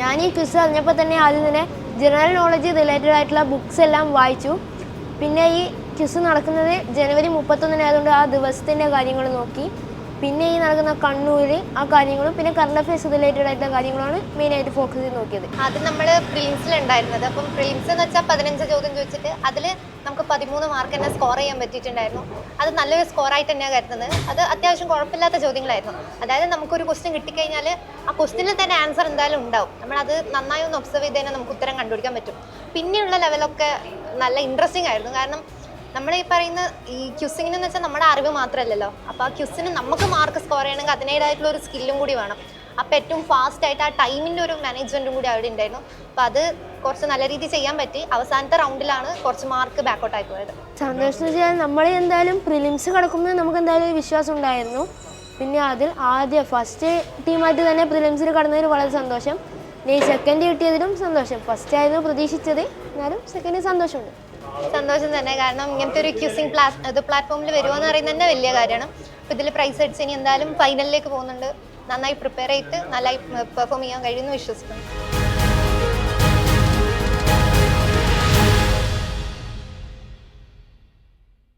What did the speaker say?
ഞാൻ ഈ ക്വിസ് അറിഞ്ഞപ്പോൾ തന്നെ ആദ്യം തന്നെ ജനറൽ നോളജ് റിലേറ്റഡ് ആയിട്ടുള്ള ബുക്സ് എല്ലാം വായിച്ചു. പിന്നെ ഈ ക്വിസ് നടക്കുന്നത് ജനുവരി മുപ്പത്തൊന്നിനായതുകൊണ്ട് ആ ദിവസത്തിന്റെ കാര്യങ്ങൾ നോക്കി. പിന്നെ ഈ നടക്കുന്ന കണ്ണൂർ ആ കാര്യങ്ങളും പിന്നെ കറണ്ട് അഫയേഴ്സ് റിലേറ്റഡ് ആയിട്ടുള്ള കാര്യങ്ങളാണ് മെയിനായിട്ട് ഫോക്കസ് ചെയ്ത് നോക്കിയത്. അത് നമ്മൾ പ്രിലിംസിലുണ്ടായിരുന്നത് അപ്പം പ്രിലിംസ് എന്ന് വെച്ചാൽ പതിനഞ്ച് ചോദ്യം ചോദിച്ചിട്ട് അതിൽ നമുക്ക് പതിമൂന്ന് മാർക്ക് തന്നെ സ്കോർ ചെയ്യാൻ പറ്റിയിട്ടുണ്ടായിരുന്നു. അത് നല്ലൊരു സ്കോറായിട്ട് തന്നെയാണ് കരുതുന്നത്. അത് അത്യാവശ്യം കുഴപ്പമില്ലാത്ത ചോദ്യങ്ങളായിരുന്നു. അതായത് നമുക്കൊരു ക്വസ്റ്റ്യൻ കിട്ടിക്കഴിഞ്ഞാൽ ആ ക്വസ്റ്റ്യനിൽ തന്നെ ആൻസർ എന്തായാലും ഉണ്ടാവും. നമ്മൾ അത് നന്നായി ഒന്ന് ഒബ്സർവ് ചെയ്ത് തന്നെ നമുക്ക് ഉത്തരം കണ്ടുപിടിക്കാൻ പറ്റും. പിന്നെയുള്ള ലെവലൊക്കെ നല്ല ഇൻട്രസ്റ്റിംഗ് ആയിരുന്നു. കാരണം നമ്മൾ ഈ പറയുന്ന ഈ ക്യുസിങ്ങിന് എന്ന് വെച്ചാൽ നമ്മുടെ അറിവ് മാത്രമല്ലല്ലോ അപ്പോൾ ആ ക്യുസിന് നമുക്ക് മാർക്ക് സ്കോർ ചെയ്യണമെങ്കിൽ അതിന്റേതായിട്ടുള്ള ഒരു സ്കില്ലും കൂടി വേണം. അപ്പോൾ ഏറ്റവും ഫാസ്റ്റ് ആയിട്ട് ആ ടൈമിന്റെ ഒരു മാനേജ്മെന്റും കൂടി അവിടെ ഉണ്ടായിരുന്നു. അപ്പോൾ അത് കുറച്ച് നല്ല രീതിയിൽ ചെയ്യാൻ പറ്റി. അവസാനത്തെ റൗണ്ടിലാണ് കുറച്ച് മാർക്ക് ബാക്കൗട്ടായി പോയത്. സന്തോഷം ചെയ്യാൻ നമ്മൾ എന്തായാലും പ്രിലിംസ് കിടക്കുമ്പോൾ നമുക്ക് എന്തായാലും വിശ്വാസം ഉണ്ടായിരുന്നു. പിന്നെ അതിൽ ആദ്യ ഫസ്റ്റ് ടീമായിട്ട് തന്നെ പ്രിലിംസിൽ കടന്നതിൽ വളരെ സന്തോഷം. ഇനി സെക്കൻഡ് കിട്ടിയതിലും സന്തോഷം. ഫസ്റ്റ് ആയിരുന്നു പ്രതീക്ഷിച്ചത് എന്നാലും സെക്കൻഡ് സന്തോഷമുണ്ട്. സന്തോഷം തന്നെ. കാരണം ഇങ്ങനത്തെ ഒരു ക്യൂസിങ് പ്ലാറ്റ് ഇത് പ്ലാറ്റ്ഫോമിൽ വരുമോ എന്ന് പറയുന്നത് തന്നെ വലിയ കാര്യമാണ്. അപ്പോൾ ഇതിൽ പ്രൈസ് അടിച്ച് ഇനി എന്തായാലും ഫൈനലിലേക്ക് പോകുന്നുണ്ട്. നന്നായി പ്രിപ്പയർ ചെയ്തിട്ട് നന്നായി പെർഫോം ചെയ്യാൻ കഴിയുമെന്ന് വിശ്വസിക്കുന്നു.